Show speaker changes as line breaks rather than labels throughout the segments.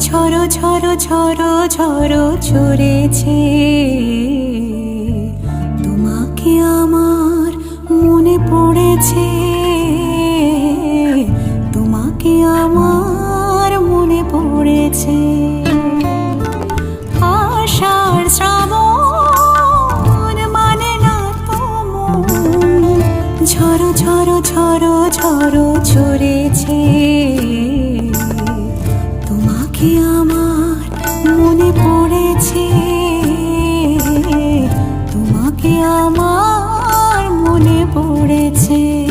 ঝড়ো ঝড়ো ঝরেছে। তোমাকে আমার মনে পড়েছে। তোমাকে আমার মনে পড়েছে। আষাঢ় শ্রাবণ মানে না তো মন। ঝড়ো ঝড়ো ঝড়ো ঝড়ো ঝরেছে। তোমাকে আমার মনে পড়েছে?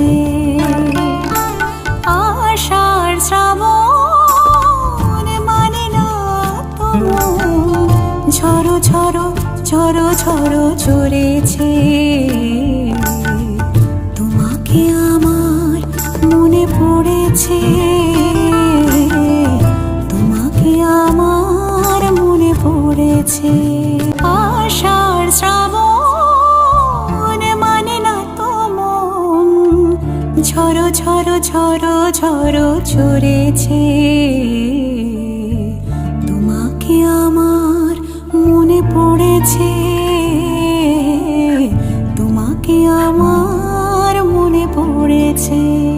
পড়েছে আষাঢ় শ্রাবণ মানে না তো মন। ঝড়ো ঝড়ো ঝড়ো ঝড়ো ঝরেছে। তোমাকে আমার মনে পড়েছে। তোমাকে আমার মনে পড়েছে। ঝরো ঝরো ঝরো ঝরো ঝরেছে। তোমাকে আমার মনে পড়েছে। তোমাকে আমার মনে পড়েছে।